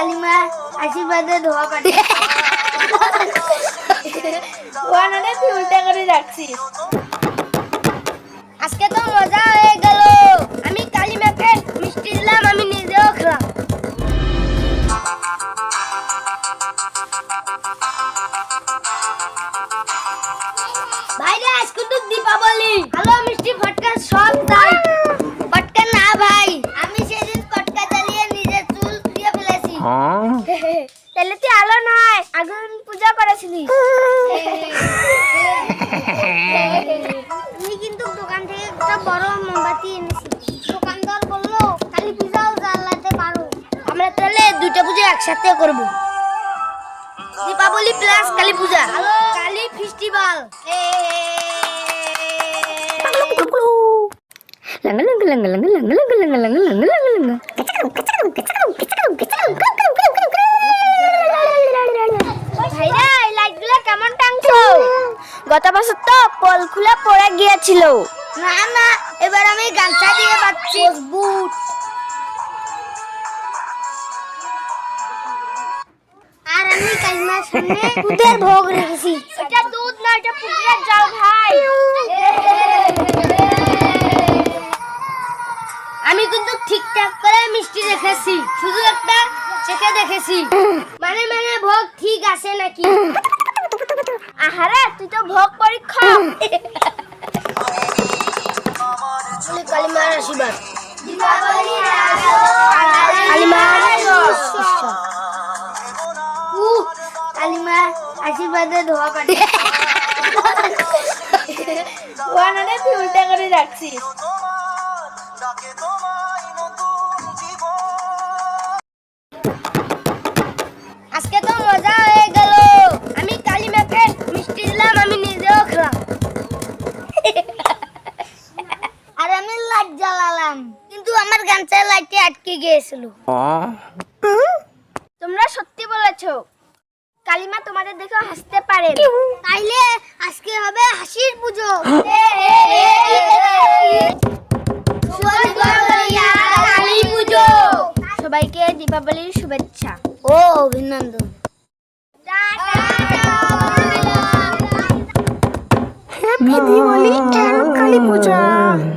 কালিমা আশীর্বাদে ধোয়া পাঠি ওয়ান অনেক উল্টা করে রাখছিস আজকে তো ফেলেছি তাহলে তুই আলো নয়, আগুন পূজা করেছিলি আমি কিন্তু দোকান থেকে একটা বড় মোমবাতি এনেছি দোকানদার বলল, কালী পূজাও জ্বালাতে পারো। আমরা তাহলে দুইটা পূজা একসাথে করব। Deepavali plus Kali Puja. Kali festival Langa langa langa langa langa langa langa langa langa গত বছর তো পল খুলে পড়ে গিয়েছিল। না না এবার আমি গামছা দিয়ে বাচ্চি বুট আর আমি কালিমার সামনে দুধের ভোগ রেখেছি। এটা দুধ না এটা পুকুরের জল ভাই আমি কিন্তু ঠিকঠাক করে মিষ্টি রেখেছি শুধু একটা চেখে দেখেছি। মানে মানে ভোগ ঠিক আছে নাকি? আহারে তুই তো ভোগ পরীক্ষা কালিমার আশীর্বাদ। কালিমার উহ, কালিমার আশীর্বাদে ধোয়া পাটি ওয়ানানে তুই উল্টা করে রাখছিস। জ্বালালাম। কিন্তু আমার গামছার লাইটে আটকে গিয়েছিল। তোমরা সত্যি বলেছ কালিমা তোমাদের দেখে হাসতে পারে তাইলে আজকে হবে হাসির পুজো। কালী পুজো সবাইকে দীপাবলির শুভেচ্ছা ও অভিনন্দন। and Kali Puja.